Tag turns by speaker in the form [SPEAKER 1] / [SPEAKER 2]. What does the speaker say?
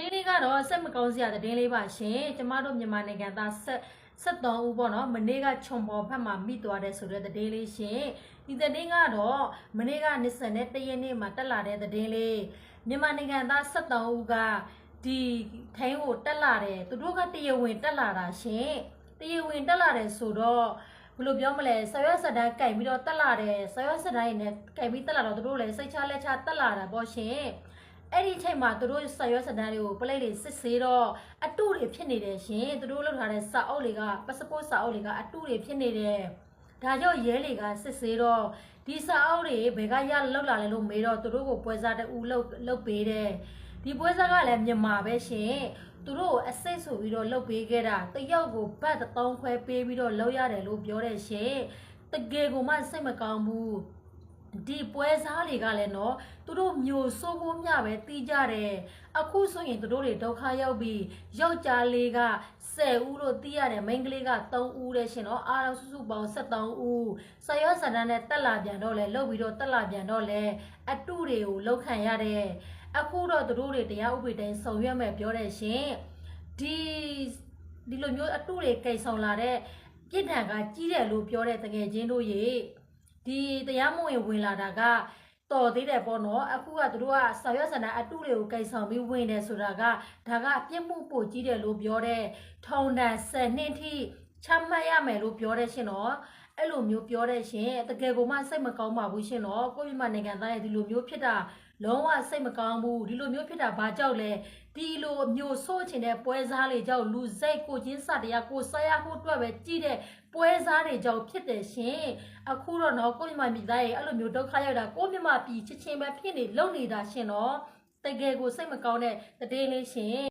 [SPEAKER 1] တင်းလေးကတော့စက်မကောင်းစရာသတင်းလေးပါရှင်ကျမတို့မြန်မာနိုင်ငံသားဆက်73ဦးပေါ့နော်မနေ့ကခြုံပေါ်ဖက်မှာမိသွားတဲ့ဆိုတဲ့သတင်းလေးရှင်ဒီသတင်းကတော့မနေ့က21ရက်နေ့မှာတက်လာတဲ့သတင်းလေးမြန်မာနိုင်ငံသား73ဦးကဒီထိုင်းကိုတက်လာတယ်သူတို့ကတရားဝင်တက်လာတာရှင်တရားဝင်တက်လာတယ်ဆိုတော့ဘယ်လိုပြောမလဲဆရွက်စတန်းကြိုင်ပြီးတော့တက်လာတယ်ဆရွက်စတန်းနဲ့ကြိုင်ပြီးတက်လာတော့သူတို့လည်းစိတ်ချလက်ချတက်လာတာပေါ့ရှင် အဲ့ဒီအချိန်မှာသူတို့စာရွက်စာတမ်းတွေကိုပလိတ်တွေစစ်ဆေးတော့အတုတွေဖြစ်နေတယ်ရှင်သူတို့လောက်ထားတဲ့စာအုပ်တွေကပတ်စပို့စာအုပ်တွေကအတုတွေဖြစ်နေတယ်ဒါကြောင့်ရဲတွေကစစ်ဆေးတော့ဒီစာအုပ်တွေဘယ်ကရလောက်လာလဲလို့မေးတော့သူတို့ကိုပွဲစားတူလောက်လောက်ပေးတယ်ဒီပွဲစားကလည်းမြန်မာပဲရှင်သူတို့ကိုအစိတ်ဆိုပြီးတော့လောက်ပေးခဲ့တာတယောက်ကိုဘတ်တစ်သောင်းခွဲပေးပြီးတော့လောက်ရတယ်လို့ပြောတယ်ရှင်တကယ်ကိုမှစိတ်မကောင်းဘူး ဒီပွဲစားတွေကလည်းနော်သူတို့မျိုးစိုးဖို့မျှပဲတီးကြတယ်အခုဆိုရင်သူတို့တွေဒုက္ခရောက်ပြီးယောက်ျားလေးက10ဦးလို့တီးရတယ်မိန်းကလေးက3ဦးတဲ့ရှင်နော်အားလုံးစုစုပေါင်း73ဦးဆရောဆန္ဒနဲ့တက်လာပြန်တော့လဲလှုပ်ပြီးတော့တက်လာပြန်တော့လဲအတုတွေကိုလှုပ်ခံရတယ်အခုတော့သူတို့တွေတရားဥပဒေတိုင်းဆောင်ရွက်မယ်ပြောတယ်ရှင်ဒီဒီလိုမျိုးအတုတွေကိတ်ဆောင်လာတဲ့ပြစ်ဒဏ်ကကြီးတယ်လို့ပြောတဲ့တကယ်ချင်းတို့ရေ ဒီတရားမဝင်ဝင်လာတာကတော်သေးတယ်ပေါ့နော်အခုကသူတို့ကဆော်ရွက်စန္ဒအတုတွေကိုကိဆောင်ပြီးဝင်တယ်ဆိုတာကဒါကအပြစ်မှုပိုကြီးတယ်လို့ပြောတဲ့ထုံတန်10နှစ်ထိချမှတ်ရမယ်လို့ပြောတဲ့ရှင်နော်အဲ့လိုမျိုးပြောတဲ့ရှင်တကယ်ကိုမှစိတ်မကောင်းပါဘူးရှင်နော်ကိုယ့်မြန်မာနိုင်ငံသားရဲ့ဒီလိုမျိုးဖြစ်တာ လုံးဝစိတ်မကောင်းဘူးဒီလိုမျိုးဖြစ်တာဘာကြောက်လဲဒီလိုမျိုးဆိုးချင်တဲ့ပွဲစားတွေကြောင့်လူစိတ်ကိုချင်းစတရားကိုဆရာဖို့အတွက်ပဲကြည့်တဲ့ပွဲစားတွေကြောင့်ဖြစ်တယ်ရှင်အခုတော့နော်ကိုယ့်မြန်မာပြည်သားရဲ့အဲ့လိုမျိုးဒုက္ခရောက်တာကိုယ့်မြန်မာပြည်ချစ်ချင်းပဲဖြစ်နေလုံနေတာရှင်နော်တကယ်ကိုစိတ်မကောင်းတဲ့တည်င်းလေးရှင်